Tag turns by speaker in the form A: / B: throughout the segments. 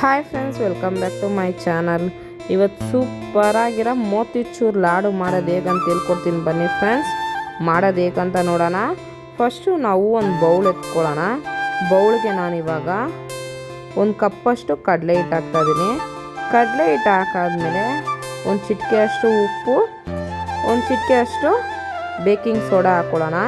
A: Hi friends welcome back to my channel ಇವತ್ತು ಸೂಪರಾಗಿರೋ ಮೋತಿಚೂರ್ ಲಾಡು ಮಾಡೋದು ಹೇಗಂತ ಹೇಳ್ಕೊಡ್ತೀನಿ ಬನ್ನಿ ಫ್ರೆಂಡ್ಸ್ ಮಾಡೋದು ಹೇಗಂತ ನೋಡೋಣ. ಫಸ್ಟು ನಾವು ಒಂದು ಬೌಲ್ ಎತ್ಕೊಳ್ಳೋಣ. ಬೌಲ್ಗೆ ನಾನಿವಾಗ ಒಂದು ಕಪ್ಪಷ್ಟು ಕಡಲೆ ಹಿಟ್ಟು ಹಾಕ್ತಾಯಿದ್ದೀನಿ ಕಡಲೆ ಹಿಟ್ಟು ಹಾಕಾದ್ಮೇಲೆ ಒಂದು ಚಿಟಿಕೆಯಷ್ಟು ಉಪ್ಪು, ಒಂದು ಚಿಟಿಕೆಯಷ್ಟು ಬೇಕಿಂಗ್ ಸೋಡಾ ಹಾಕ್ಕೊಳ್ಳೋಣ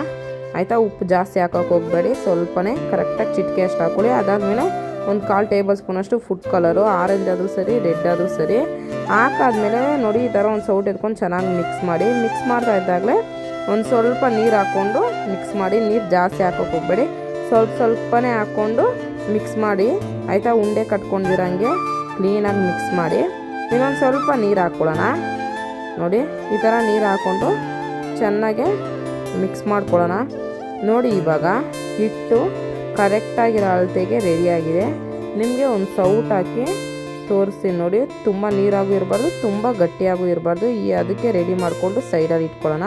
A: ಆಯಿತಾ? ಉಪ್ಪು ಜಾಸ್ತಿ ಹಾಕೋಕೆ ಹೋಗಬೇಡಿ. ಸ್ವಲ್ಪನೇ ಕರೆಕ್ಟಾಗಿ ಚಿಟಿಕೆ ಅಷ್ಟು ಹಾಕ್ಕೊಳ್ಳಿ ಅದಾದಮೇಲೆ ಒಂದು ಕಾಲು ಟೇಬಲ್ ಸ್ಪೂನಷ್ಟು ಫುಡ್ ಕಲರು, ಆರೆಂಜ್ ಆದರೂ ಸರಿ, ರೆಡ್ ಆದರೂ ಸರಿ. ಹಾಕಾದ್ಮೇಲೆ ನೋಡಿ ಈ ಥರ ಒಂದು ಸೌಟ್ ಎತ್ಕೊಂಡು ಚೆನ್ನಾಗಿ ಮಿಕ್ಸ್ ಮಾಡಿ. ಮಿಕ್ಸ್ ಮಾಡ್ತಾ ಇದ್ದಾಗಲೇ ಒಂದು ಸ್ವಲ್ಪ ನೀರು ಹಾಕ್ಕೊಂಡು ಮಿಕ್ಸ್ ಮಾಡಿ. ನೀರು ಜಾಸ್ತಿ ಹಾಕೋಕೆ ಹೋಗಬೇಡಿ. ಸ್ವಲ್ಪ ಸ್ವಲ್ಪನೇ ಹಾಕ್ಕೊಂಡು ಮಿಕ್ಸ್ ಮಾಡಿ. ಆಯಿತಾ? ಉಂಡೆ ಕಟ್ಕೊಂಡಿರಂಗೆ ಕ್ಲೀನಾಗಿ ಮಿಕ್ಸ್ ಮಾಡಿ. ಇನ್ನೊಂದು ಸ್ವಲ್ಪ ನೀರು ಹಾಕ್ಕೊಳ್ಳೋಣ. ನೋಡಿ, ಈ ಥರ ನೀರು ಹಾಕ್ಕೊಂಡು ಚೆನ್ನಾಗೆ ಮಿಕ್ಸ್ ಮಾಡ್ಕೊಳ್ಳೋಣ. ನೋಡಿ ಇವಾಗ ಹಿಟ್ಟು ಕರೆಕ್ಟಾಗಿರೋ ಅಳತೆಗೆ ರೆಡಿಯಾಗಿದೆ. ನಿಮಗೆ ಒಂದು ಸೌಟ್ ಹಾಕಿ ತೋರಿಸ್ತೀನಿ ನೋಡಿ. ತುಂಬ ನೀರಾಗೂ ಇರಬಾರ್ದು, ತುಂಬ ಗಟ್ಟಿಯಾಗೂ ಇರಬಾರ್ದು. ಈ ಅದಕ್ಕೆ ರೆಡಿ ಮಾಡಿಕೊಂಡು ಸೈಡಲ್ಲಿ ಇಟ್ಕೊಳ್ಳೋಣ.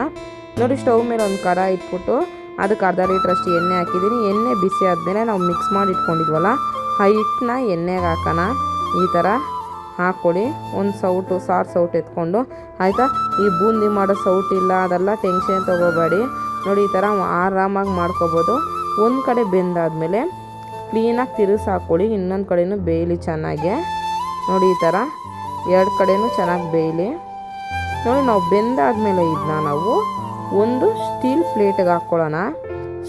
A: ನೋಡಿ, ಸ್ಟವ್ ಮೇಲೆ ಒಂದು ಕರ ಇಟ್ಬಿಟ್ಟು ಅದಕ್ಕೆ ಅರ್ಧ ಲೀಟ್ರಷ್ಟು ಎಣ್ಣೆ ಹಾಕಿದ್ದೀನಿ. ಎಣ್ಣೆ ಬಿಸಿ ಆದಮೇಲೆ ನಾವು ಮಿಕ್ಸ್ ಮಾಡಿ ಇಟ್ಕೊಂಡಿದ್ವಲ್ಲ, ಆ ಹಿಟ್ಟನ್ನ ಎಣ್ಣೆಗೆ ಹಾಕೋಣ. ಈ ಥರ ಹಾಕ್ಕೊಳ್ಳಿ. ಒಂದು ಸೌಟು, ಸಾರು ಸೌಟ್ ಎತ್ಕೊಂಡು. ಆಯಿತಾ? ಈ ಬೂಂದಿ ಮಾಡೋ ಸೌಟ್ ಇಲ್ಲ, ಅದೆಲ್ಲ ಟೆನ್ಷನ್ ತೊಗೋಬೇಡಿ. ನೋಡಿ, ಈ ಥರ ಆರಾಮಾಗಿ ಮಾಡ್ಕೋಬೋದು. ಒಂದು ಕಡೆ ಬೆಂದಾದಮೇಲೆ ಕ್ಲೀನಾಗಿ ತಿರುಗಿಸಿ ಹಾಕ್ಕೊಳ್ಳಿ ಇನ್ನೊಂದು ಕಡೆಯೂ ಬೇಯಲಿ ಚೆನ್ನಾಗೆ. ನೋಡಿ ಈ ಥರ ಎರಡು ಕಡೆಯೂ ಚೆನ್ನಾಗಿ ಬೇಯಲಿ. ನೋಡಿ ನಾವು ಬೆಂದಾದಮೇಲೆ ಇದನ್ನ ನಾವು ಒಂದು ಸ್ಟೀಲ್ ಪ್ಲೇಟ್ಗೆ ಹಾಕ್ಕೊಳ್ಳೋಣ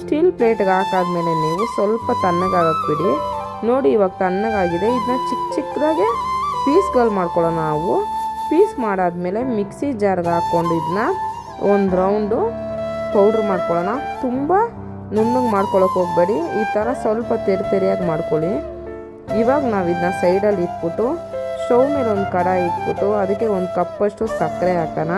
A: ಸ್ಟೀಲ್ ಪ್ಲೇಟ್ಗೆ ಹಾಕಾದ್ಮೇಲೆ ನೀವು ಸ್ವಲ್ಪ ತಣ್ಣಗಾಗಕ್ಬಿಡಿ ನೋಡಿ ಇವಾಗ ತಣ್ಣಗಾಗಿದೆ. ಇದನ್ನ ಚಿಕ್ಕ ಚಿಕ್ಕದಾಗೆ ಪೀಸ್ಗಳು ಮಾಡ್ಕೊಳ್ಳೋಣ ನಾವು. ಪೀಸ್ ಮಾಡಾದಮೇಲೆ ಮಿಕ್ಸಿ ಜಾರ್ಗೆ ಹಾಕ್ಕೊಂಡು ಇದನ್ನ ಒಂದು ರೌಂಡು ಪೌಡ್ರ್ ಮಾಡ್ಕೊಳ್ಳೋಣ. ತುಂಬ ನುಣ್ಣಗೆ ಮಾಡ್ಕೊಳಕ್ಕೆ ಹೋಗಬೇಡಿ. ಈ ಥರ ಸ್ವಲ್ಪ ತೆರೆ ತೆರೆಯಾಗಿ ಮಾಡ್ಕೊಳ್ಳಿ. ಇವಾಗ ನಾವು ಇದನ್ನ ಸೈಡಲ್ಲಿ ಇಟ್ಬಿಟ್ಟು ಸ್ಟವ್ ಮೇಲೆ ಒಂದು ಕಡಾಯಿ ಇಟ್ಬಿಟ್ಟು ಅದಕ್ಕೆ ಒಂದು ಕಪ್ಪಷ್ಟು ಸಕ್ಕರೆ ಹಾಕೋಣ.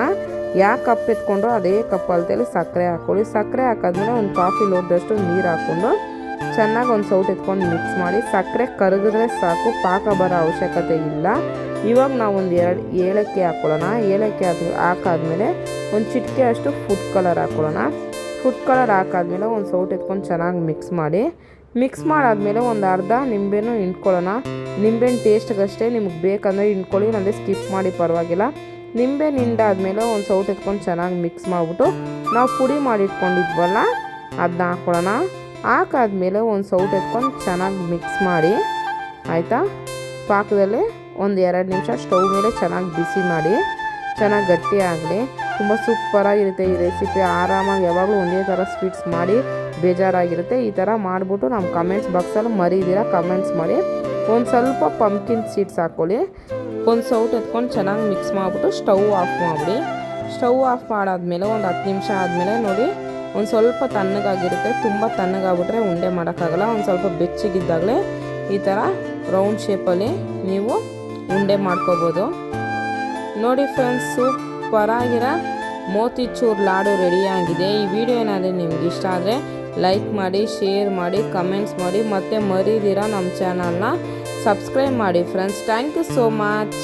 A: ಯಾವ ಕಪ್ ಎತ್ಕೊಂಡ್ರು ಅದೇ ಕಪ್ ಅಳತೆಯಲ್ಲಿ ಸಕ್ಕರೆ ಹಾಕ್ಕೊಳ್ಳಿ ಸಕ್ಕರೆ ಹಾಕಾದ್ಮೇಲೆ ಒಂದು ಕಾಫಿ ಲೋಟದಷ್ಟು ನೀರು ಹಾಕ್ಕೊಂಡು ಚೆನ್ನಾಗಿ ಒಂದು ಸೌಟ್ ಎತ್ಕೊಂಡು ಮಿಕ್ಸ್ ಮಾಡಿ. ಸಕ್ಕರೆ ಕರಗಿದ್ರೆ ಸಾಕು, ಪಾಕ ಬರೋ ಅವಶ್ಯಕತೆ ಇಲ್ಲ. ಇವಾಗ ನಾವು ಒಂದು ಎರಡು ಏಲಕ್ಕಿ ಹಾಕ್ಕೊಳ್ಳೋಣ ಏಲಕ್ಕಿ ಅದು ಹಾಕಾದ್ಮೇಲೆ ಒಂದು ಚಿಟಿಕೆ ಅಷ್ಟು ಫುಡ್ ಕಲರ್ ಹಾಕ್ಕೊಳ್ಳೋಣ ಫುಡ್ ಕಲರ್ ಹಾಕಾದ್ಮೇಲೆ ಒಂದು ಸೌಟ್ ಎತ್ಕೊಂಡು ಚೆನ್ನಾಗಿ ಮಿಕ್ಸ್ ಮಾಡಿ. ಮಿಕ್ಸ್ ಮಾಡಾದ್ಮೇಲೆ ಒಂದು ಅರ್ಧ ನಿಂಬೆನೂ ಹಿಂಡ್ಕೊಳ್ಳೋಣ. ನಿಂಬೆಹಣ್ಣು ಟೇಸ್ಟ್ಗಷ್ಟೇ ನಿಮ್ಗೆ ಬೇಕಂದರೆ ಹಿಂಡ್ಕೊಳ್ಳಿ, ಇಲ್ಲಾಂದರೆ ಸ್ಕಿಪ್ ಮಾಡಿ ಪರವಾಗಿಲ್ಲ. ನಿಂಬೆ ನಿಂಡಾದ್ಮೇಲೆ ಒಂದು ಸೌಟ್ ಎತ್ಕೊಂಡು ಚೆನ್ನಾಗಿ ಮಿಕ್ಸ್ ಮಾಡಿಬಿಟ್ಟು ನಾವು ಪುಡಿ ಮಾಡಿ ಇಟ್ಕೊಂಡಿದ್ವಲ್ಲ ಅದನ್ನ ಹಾಕ್ಕೊಳ್ಳೋಣ ಹಾಕಾದ್ಮೇಲೆ ಒಂದು ಸೌಟ್ ಎತ್ಕೊಂಡು ಚೆನ್ನಾಗಿ ಮಿಕ್ಸ್ ಮಾಡಿ, ಆಯಿತಾ? ಪಾಕದಲ್ಲಿ ಒಂದು ಎರಡು ನಿಮಿಷ ಸ್ಟವ್ ಮೇಲೆ ಚೆನ್ನಾಗಿ ಬಿಸಿ ಮಾಡಿ, ಚೆನ್ನಾಗಿ ಗಟ್ಟಿ ಆಗಲಿ. ತುಂಬ ಸೂಪರಾಗಿರುತ್ತೆ ಈ ರೆಸಿಪಿ. ಆರಾಮಾಗಿ ಯಾವಾಗಲೂ ಒಂದೇ ಥರ ಸ್ವೀಟ್ಸ್ ಮಾಡಿ ಬೇಜಾರಾಗಿರುತ್ತೆ. ಈ ಥರ ಮಾಡಿಬಿಟ್ಟು ನಮ್ಮ ಕಮೆಂಟ್ಸ್ ಬಾಕ್ಸಲ್ಲಿ ಮರೀದಿರ ಕಮೆಂಟ್ಸ್ ಮಾಡಿ. ಒಂದು ಸ್ವಲ್ಪ ಪಂಪ್ಕಿನ್ ಸೀಡ್ಸ್ ಹಾಕ್ಕೊಳ್ಳಿ ಒಂದು ಸೌಟ್ ಎತ್ಕೊಂಡು ಚೆನ್ನಾಗಿ ಮಿಕ್ಸ್ ಮಾಡಿಬಿಟ್ಟು ಸ್ಟವ್ ಆಫ್ ಮಾಡಿಬಿಡಿ. ಸ್ಟವ್ ಆಫ್ ಮಾಡಾದ್ಮೇಲೆ ಒಂದು ಹತ್ತು ನಿಮಿಷ ಆದಮೇಲೆ ನೋಡಿ, ಒಂದು ಸ್ವಲ್ಪ ತಣ್ಣಗಾಗಿರುತ್ತೆ. ತುಂಬ ತಣ್ಣಗಾಗ್ಬಿಟ್ರೆ ಉಂಡೆ ಮಾಡೋಕ್ಕಾಗಲ್ಲ. ಒಂದು ಸ್ವಲ್ಪ ಬೆಚ್ಚಗಿದ್ದಾಗಲೇ ಈ ಥರ ರೌಂಡ್ ಶೇಪಲ್ಲಿ ನೀವು ಉಂಡೆ ಮಾಡ್ಕೋಬೋದು. ನೋಡಿ ಫ್ರೆಂಡ್ಸ್ ಸೂಪರಾಗಿರೋ ಮೋತಿಚೂರ್ ಲಾಡು ರೆಡಿಯಾಗಿದೆ. ಈ ವಿಡಿಯೋ ಏನಾದರೂ ನಿಮ್ಗೆ ಇಷ್ಟ ಆದರೆ ಲೈಕ್ ಮಾಡಿ, ಶೇರ್ ಮಾಡಿ, ಕಮೆಂಟ್ಸ್ ಮಾಡಿ, ಮತ್ತು ಮರೀದಿರ ನಮ್ಮ ಚಾನಲ್ನ ಸಬ್ಸ್ಕ್ರೈಬ್ ಮಾಡಿ. Friends, thank you so much.